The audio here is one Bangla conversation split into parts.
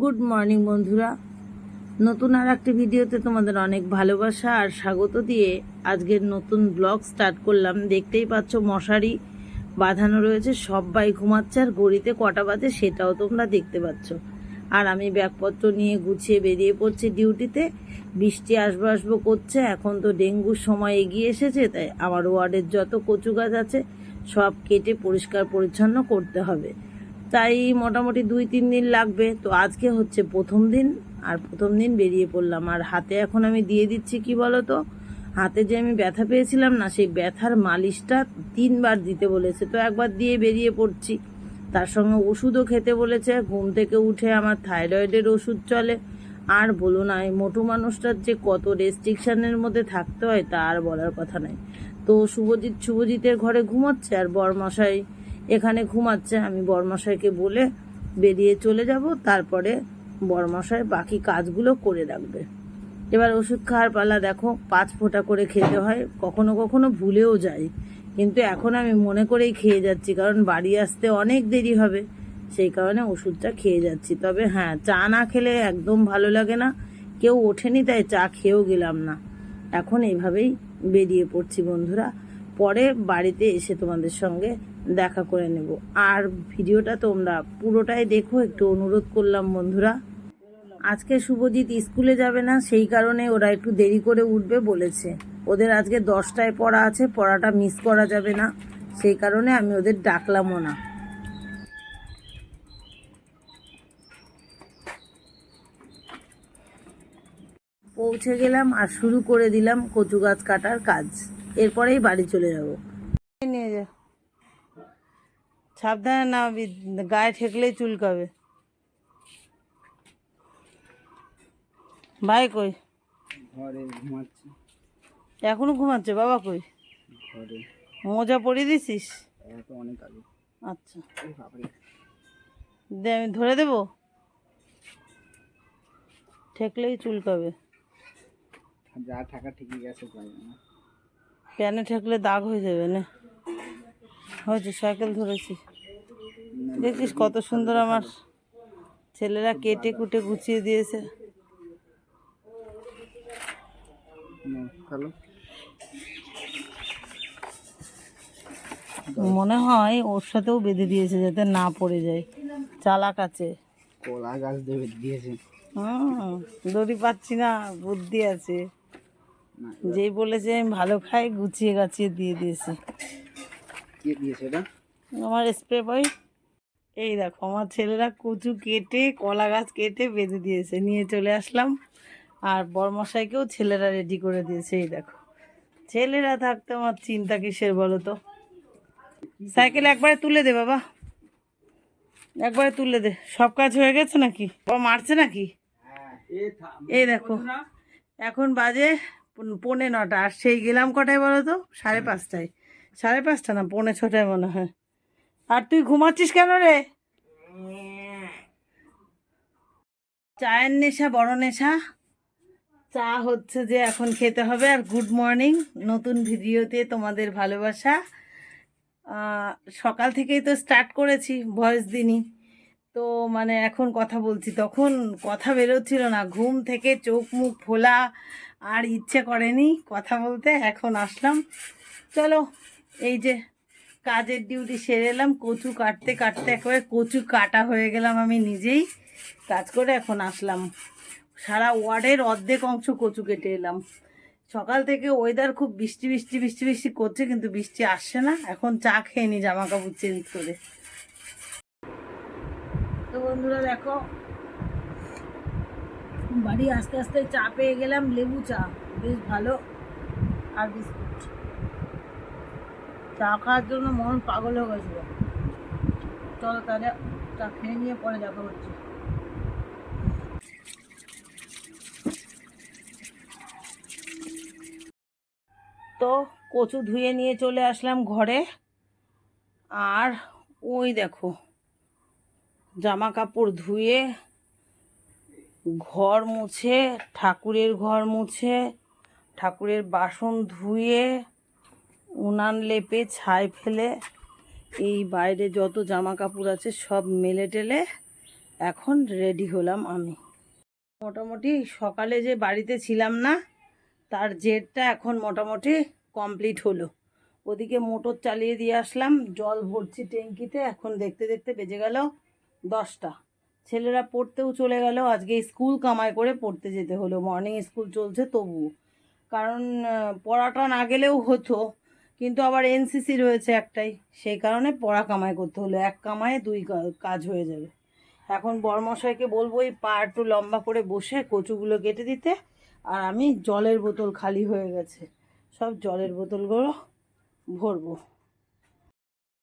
গুড মর্নিং বন্ধুরা। নতুন আর একটি ভিডিওতে তোমাদের অনেক ভালোবাসা আর স্বাগত দিয়ে আজকের নতুন ব্লগ স্টার্ট করলাম। দেখতেই পাচ্ছ মশারি বাঁধানো রয়েছে, সবাই ঘুমাচ্ছে আর গড়িতে কটা বাজে সেটাও তোমরা দেখতে পাচ্ছ। আর আমি ব্যাগপত্র নিয়ে গুছিয়ে বেরিয়ে পড়ছি ডিউটিতে। বৃষ্টি আসব আসব করছে, এখন তো ডেঙ্গুর সময় এগিয়ে এসেছে, তাই আমার ওয়ার্ডের যত কচু গাছ আছে সব কেটে পরিষ্কার পরিচ্ছন্ন করতে হবে। তাই মোটামুটি দুই, তিন দিন লাগবে। তো আজকে হচ্ছে প্রথম দিন, আর প্রথম দিন বেরিয়ে পড়লাম। আর হাতে এখন আমি দিয়ে দিচ্ছি কি বলো তো হাতে যে আমি ব্যথা পেয়েছিলাম না, সেই ব্যথার মালিশটা তিনবার দিতে বলেছে। তো একবার দিয়ে বেরিয়ে পড়ছি। তার সঙ্গে ওষুধও খেতে বলেছে। ঘুম থেকে উঠে আমার থাইরয়েডের ওষুধ চলে। আর বলো না, এই মোটু মানুষটার যে কত রেস্ট্রিকশানের মধ্যে থাকতে হয়, তা আর বলার কথা নাই। তো শুভজিৎ, শুভজিতের ঘরে ঘুমাচ্ছে, আর বরমশাই এখানে ঘুমাচ্ছে, আমি বরমশাইকে বলে বেরিয়ে চলে যাব, তারপরে বরমশাই বাকি কাজগুলো করে রাখবে। এবার ওষুধ খাওয়ার পালা, দেখো, পাঁচ ফোঁটা করে খেতে হয়, কখনো কখনো ভুলেও যাই। কিন্তু এখন আমি মনে করেই খেয়ে যাচ্ছি, কারণ বাড়ি আসতে অনেক দেরি হবে, সেই কারণে ওষুধটা খেয়ে যাচ্ছি। তবে হ্যাঁ চা না খেলে একদম ভালো লাগে না, কেউ ওঠেনি তাই চা খেয়েও গেলাম না। এখন এইভাবেই বেরিয়ে পড়ছি বন্ধুরা। পরে বাড়িতে এসে তোমাদের সঙ্গে দেখা করে নেব। আর ভিডিওটা তোমরা পুরোটাই দেখো, একটু অনুরোধ করলাম বন্ধুরা। আজকে শুভজিৎ স্কুলে যাবে না, সেই কারণে ওরা একটু দেরি করে উঠবে বলেছে। ওদের আজকে দশটায় পড়া আছে, পড়াটা মিস করা যাবে না। সেই কারণে আমি ওদের ডাকলামও না। পৌঁছে গেলাম আর শুরু করে দিলাম কচু গাছ কাটার কাজ। এরপরেই বাড়ি চলে যাব। নিয়ে যা। সাবধানে না গায়ে ঠেকলেই চুলকাবে। ভাই কই? ঘরে ঘুমাচ্ছি। এখনও ঘুমাচ্ছে? বাবা কই? ঘরে। মোজা পরিয়ে দিছিস? অনেক আগে। আচ্ছা। দে আমি ধরে দেবো? ঠেকলেই চুলকাবে। যা থাকা ঠিকই গেছে না প্যানে ঠেকলে দাগ হয়ে যাবে না। হয়েছে সাইকেল ধরেছি। দেখছিস কত সুন্দর আমার ছেলেরা কেটে কুটে গুছিয়ে দিয়েছে। মনে হয় ওর সাথেও বেঁধে দিয়েছে যাতে না পড়ে যায়। চালাক আছে। কলা গাছ দিয়েছে। দড়ি পাচ্ছি না বুদ্ধি আছে। যেই বলেছে আমি ভালো খাই গুছিয়ে গাছিয়ে দিয়ে দিয়েছে। কে দিয়েছে এটা? আমার স্প্রে বই এই দেখো, আমার ছেলেরা কচু কেটে, কলা গাছ কেটে বেঁধে দিয়েছে। নিয়ে চলে আসলাম। আর বরমশাইকেও ছেলেরা রেডি করে দিয়েছে, এই দেখো। ছেলেরা থাকতে আমার চিন্তা কিসের বলো তো? সাইকেল একবারে তুলে দে বাবা। একবারে তুলে দে। সব কাজ হয়ে গেছে নাকি? বাবা, মারছে নাকি? এই দেখো, এখন বাজে পৌনে নটা। আর সেই গেলাম কটায় বলো তো? সাড়ে পাঁচটায়। সাড়ে পাঁচটা না, পৌনে ছটায় মনে হয়। আর তুই ঘুমাচ্ছিস কেন রে? চায়ের নেশা, বড় নেশা। চা হচ্ছে যে এখন খেতে হবে আর গুড মর্নিং, নতুন ভিডিওতে তোমাদের ভালোবাসা। সকাল থেকেই তো স্টার্ট করেছি ভয়েস দিনই। তো মানে এখন কথা বলছি, তখন কথা বেরোচ্ছিল না, ঘুম থেকে চোখ মুখ ফোলা, আর ইচ্ছে করেনি কথা বলতে, এখন আসলাম। চলো, এই যে কাজের ডিউটি সেরে এলাম, কচু কাটতে কাটতে একেবারে কচু কাটা হয়ে গেলাম আমি নিজেই। কাজ করে এখন আসলাম। সারা ওয়ার্ডের অর্ধেক অংশ কচু কেটে এলাম। সকাল থেকে ওয়েদার খুব বৃষ্টি বৃষ্টি বৃষ্টি বৃষ্টি করছে, কিন্তু বৃষ্টি আসছে না। এখন চা খেয়ে নি জামা কাপড় চেঞ্জ করে। তো বন্ধুরা দেখো, বাড়ি আস্তে আস্তে চা পেয়ে গেলাম, লেবু চা, বেশ ভালো। আর বিস্কুট খাওয়ার জন্য মন পাগল হয়ে গেছিল। চলো তাহলে চা খেয়ে নিয়ে পরে দেখা হচ্ছে। তো কচু ধুয়ে নিয়ে চলে আসলাম ঘরে। আর ওই দেখো জামা কাপড় ধুয়ে ঘর মুছে, ঠাকুরের ঘর মুছে, ঠাকুরের বাসন ধুয়ে উনান লেপে, ছাই ফেলে, এই বাইরে যত জামা কাপড় আছে সব মেলে টেলে এখন রেডি হলাম আমি। মোটামুটি সকালে যে বাড়িতে ছিলাম না, তার জেরটা এখন মোটামুটি কমপ্লিট হলো। ওদিকে মোটর চালিয়ে দিয়ে আসলাম, জল ভরছি ট্যাঙ্কিতে, এখন দেখতে দেখতে বেজে গেল দশটা। ছেলেরা পড়তেও চলে গেল, আজকে স্কুল কামাই করে পড়তে যেতে হলো। মর্নিং স্কুল চলছে তবুও। কারণ পড়াটা না গেলেও হতো কিন্তু আবার এনসিসি রয়েছে একটাই, সেই কারণে পড়া কামাই করতে হলো। এক কামায় দুই কাজ হয়ে যাবে। এখন বরমশাইকে বলব এই পা একটু লম্বা করে বসে কচুগুলো কেটে দিতে, আর আমি জলের বোতল খালি হয়ে গেছে। সব জলের বোতলগুলো ভরবো।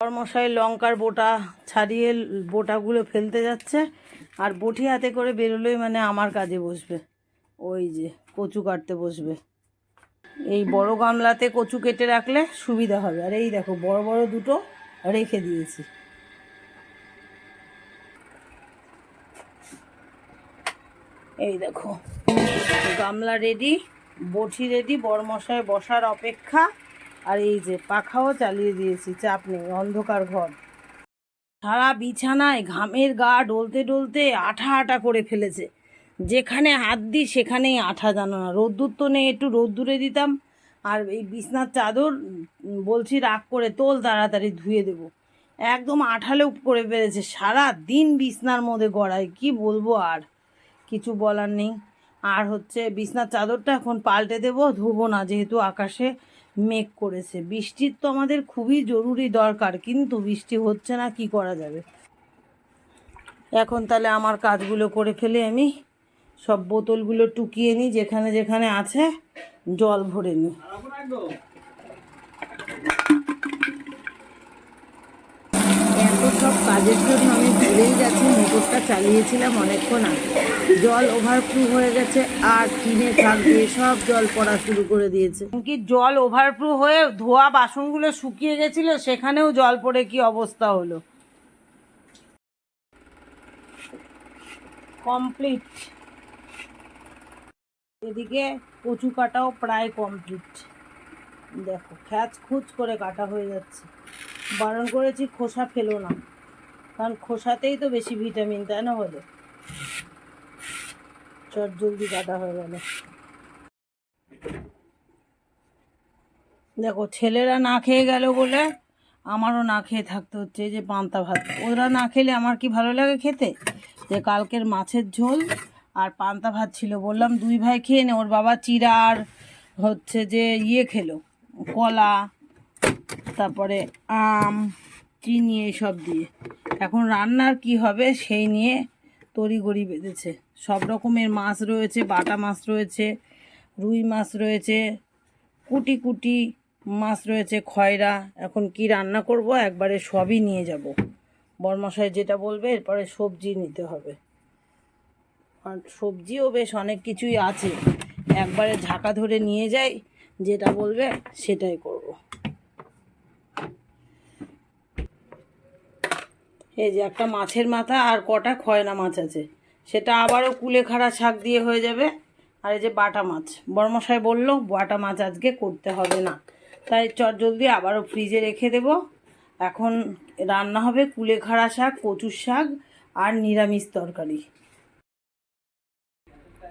বরমশাই লঙ্কার বোটা ছাড়িয়ে বোটাগুলো ফেলতে যাচ্ছে, আর বটি হাতে করে বেরোলেই মানে আমার কাজে বসবে। ওই যে কচু কাটতে বসবে। এই বড় গামলাতে কচু কেটে রাখলে সুবিধা হবে। আর এই দেখো, বড় বড় দুটো রেখে দিয়েছি। এই দেখো, গামলা রেডি বটি রেডি বড়মশায় বসার অপেক্ষা। আর এই যে পাখাও চালিয়ে দিয়েছি, চাপ নেই, অন্ধকার ঘর। সারা বিছানায় ঘামের গা ডলতে ডলতে আঠা আঠা করে ফেলেছে। যেখানে হাত দিই সেখানেই আঠা জানো না। রোদ্দুর তো নেই, একটু রোদ্দুরে দিতাম। আর এই বিছনার চাদর বলছি রাগ করে তোল, তাড়াতাড়ি ধুয়ে দেবো। একদম আঠালো করে ফেলেছে সারা দিন বিছনার মধ্যে গড়ায়, কি বলব আর? কিছু বলার নেই। আর হচ্ছে বিছনার চাদরটা এখন পাল্টে দেবো, ধোবো না, যেহেতু আকাশে মেঘ করেছে। বৃষ্টির তো আমাদের খুবই জরুরি দরকার, কিন্তু বৃষ্টি হচ্ছে না, কি করা যাবে? এখন তাহলে আমার কাজগুলো করে ফেলে আমি। সব বোতলগুলো টুকিয়ে নিই যেখানে যেখানে আছে, জল ভরে নিই সব কাজের জন্য আমি ভুলেই গেছি মোটরটা চালিয়েছিলাম অনেকক্ষণ আগে। জল ওভারফ্লো হয়ে গেছে, আর টিনে থাক দিয়ে সব জল পড়া শুরু করে দিয়েছে। কি জল ওভারফ্লো হয়ে ধোয়া বাসনগুলো শুকিয়ে গেছিল, সেখানেও জল পড়ে কি অবস্থা হলো? কমপ্লিট এদিকে কচু কাটাও প্রায় কমপ্লিট দেখো, খ্যাচ খুচ করে কাটা হয়ে যাচ্ছে। বারণ করেছি খোসা ফেলো না, কারণ খোসাতেই তো বেশি ভিটামিন তাই না হলে চট জলদি কাটা হয়ে গেল। দেখো, ছেলেরা না খেয়ে গেল বলে আমারও না খেয়ে থাকতে হচ্ছে যে পান্তা ভাত। ওরা না খেলে আমার কি ভালো লাগে খেতে? যে কালকের মাছের ঝোল আর পান্তা ভাত ছিল। বললাম, দুই ভাই খেয়ে নে, ওর বাবা চিরা আর হচ্ছে যে ইয়ে খেলো, কলা, তারপরে আম, চিনি এইসব দিয়ে। এখন রান্নার কি হবে সেই নিয়ে তড়িগড়ি বেঁধেছে। সব রকমের মাছ রয়েছে, বাটা মাছ রয়েছে, রুই মাছ রয়েছে, কুটি কুটি মাছ রয়েছে, খয়রা। এখন কি রান্না করব? একবারে সবই নিয়ে যাব। বরমশাই যেটা বলবে, এরপরে সবজি নিতে হবে। আর সবজিও বেশ অনেক কিছুই আছে। একবারে ঝাঁকা ধরে নিয়ে যাই, যেটা বলবে সেটাই করব। এই যে একটা মাছের মাথা আর কটা খয়না মাছ আছে। সেটা আবারও কুলেখাড়া শাক দিয়ে হয়ে যাবে। আর এই যে বাটা মাছ বড়মশাই বলল, বাটা মাছ আজকে করতে হবে না। তাই চট জলদি আবারও ফ্রিজে রেখে দেব। এখন রান্না হবে কুলেখাড়া শাক, কচুর শাক আর নিরামিষ তরকারি।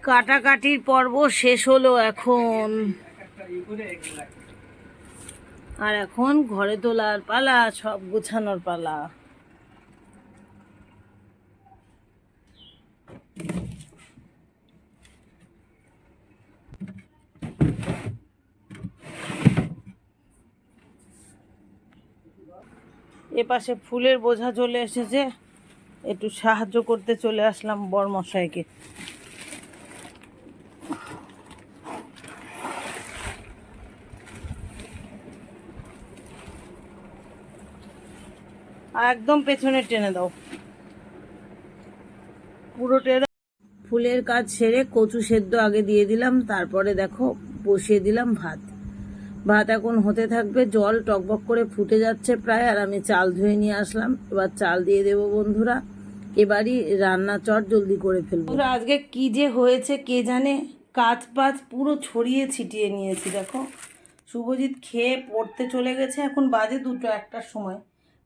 কাটাকাটির পর্ব শেষ হলো এখন। আর এখন ঘরে তোলার পালা, সব গোছানোর পালা। এপাশে ফুলের বোঝা চলে এসেছে। একটু সাহায্য করতে চলে আসলাম বরমশাইকে। একদম পেছনে টেনে দাও। পুরো টেনে ফুলের কাজ সেরে কচু সেদ্ধ আগে দিয়ে দিলাম, তারপরে দেখো বসিয়ে দিলাম ভাত। ভাত এখন হতে থাকবে, জল টকবক করে ফুটে যাচ্ছে প্রায়, আর আমি চাল ধুয়ে নিয়ে আসলাম। এবার চাল দিয়ে দেবো বন্ধুরা। এবারই রান্না চট জলদি করে ফেলব। আজকে কি যে হয়েছে কে জানে? কাজ পাজ পুরো ছড়িয়ে ছিটিয়ে নিয়েছি, দেখো। শুভজিৎ খেয়ে পড়তে চলে গেছে, এখন বাজে দুটো একটার সময়।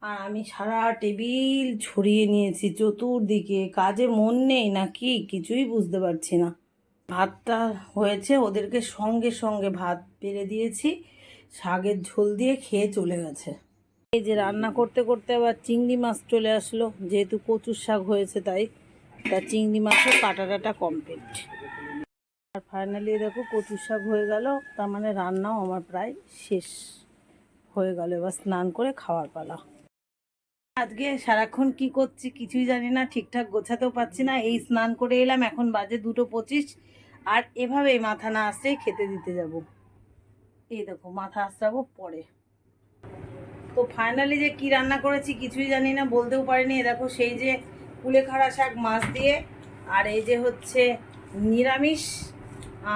আর আমি সারা টেবিল ছড়িয়ে নিয়েছি চতুর্দিকে। কাজে মন নেই নাকি? কিছুই বুঝতে পারছি না। ভাতটা হয়েছে, ওদেরকে সঙ্গে সঙ্গে ভাত বেড়ে দিয়েছি। শাকের ঝোল দিয়ে খেয়ে চলে গেছে। এই যে রান্না করতে করতে আবার চিংড়ি মাছ চলে আসলো। যেহেতু কচুর শাক হয়েছে তাই, তা চিংড়ি মাছের কাটা টাটা কমপ্লিট আর ফাইনালি দেখো কচুর শাক হয়ে গেল। তার মানে রান্নাও আমার প্রায় শেষ হয়ে গেল। এবার স্নান করে খাওয়ার পালা। আজকে সারাক্ষণ কি করছি কিছুই জানি না, ঠিকঠাক গোছাতেও পারছি না। এই স্নান করে এলাম, এখন বাজে দুটো পঁচিশ, আর এভাবেই মাথা না আসতেই খেতে দিতে যাব। এই দেখো, মাথা আসতে পরে। তো ফাইনালি যে কি রান্না করেছি কিছুই জানি না, বলতেও পারিনি। এ দেখো, সেই যে কুলেখাড়া শাক, মাছ দিয়ে, আর এই যে হচ্ছে নিরামিষ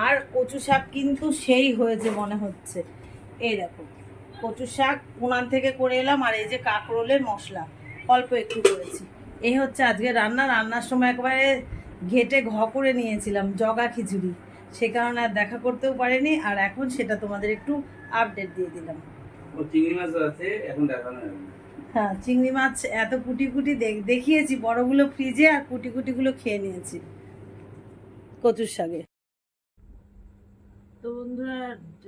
আর কচু শাক কিন্তু সেই হয়েছে মনে হচ্ছে। এই দেখো কচু শাক উনান থেকে করে এলাম আর এই যে কাঁকরোলের মশলা অল্প একটু করেছি। এই হচ্ছে আজকে রান্না। রান্নার সময় একবারে ঘেটে ঘ করে নিয়েছিলাম জগা খিচুড়ি। সে কারণে আর দেখা করতেও পারিনি আর এখন সেটা তোমাদের একটু আপডেট দিয়ে দিলাম। চিংড়ি মাছ আছে এখন দেখানো হ্যাঁ চিংড়ি মাছ এত কুটি কুটি দেখিয়েছি বড়গুলো ফ্রিজে আর কুটি কুটিগুলো খেয়ে নিয়েছি কচুর শাকে। তো বন্ধুরা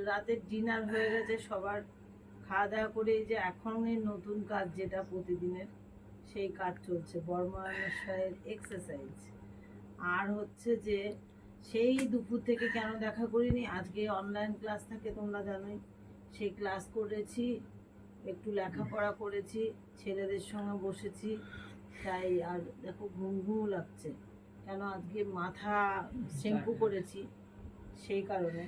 রাতের ডিনার হয়ে গেছে সবার খাওয়া দাওয়া করে এই যে এখনই নতুন কাজ যেটা প্রতিদিনের সেই কাজ চলছে। বর্মানুসারের এক্সারসাইজ আর হচ্ছে যে সেই দুপুর থেকে কেন দেখা করিনি? আজকে অনলাইন ক্লাস থাকে তোমরা জানোই। সেই ক্লাস করেছি একটু লেখাপড়া করেছি ছেলেদের সঙ্গে বসেছি। তাই আর দেখো ঘুম ঘুম লাগছে। কেন আজকে মাথা শ্যাম্পু করেছি সেই কারণে।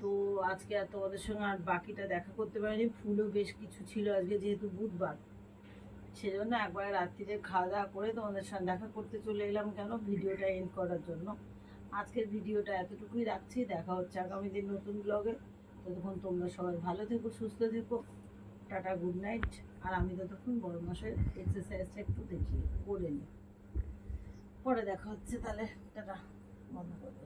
তো আজকে আর তোমাদের সঙ্গে আর বাকিটা দেখা করতে পারিনি। ফুলও বেশ কিছু ছিল আজকে যেহেতু বুধবার। সেজন্য একবার রাত্রিরে খাওয়া দাওয়া করে তোমাদের সঙ্গে দেখা করতে চলে এলাম কেন? ভিডিওটা এন্ড করার জন্য। আজকের ভিডিওটা এতটুকুই রাখছি। দেখা হচ্ছে আগামী দিন নতুন ব্লগে ততক্ষণ তোমরা সবাই ভালো থেকো, সুস্থ থেকো। টাটা গুড নাইট আর আমি ততক্ষণ বড় মাসের এক্সারসাইজটা একটু দেখি করে নিই। পরে দেখা হচ্ছে তাহলে। টাটা, বন্ধ করে।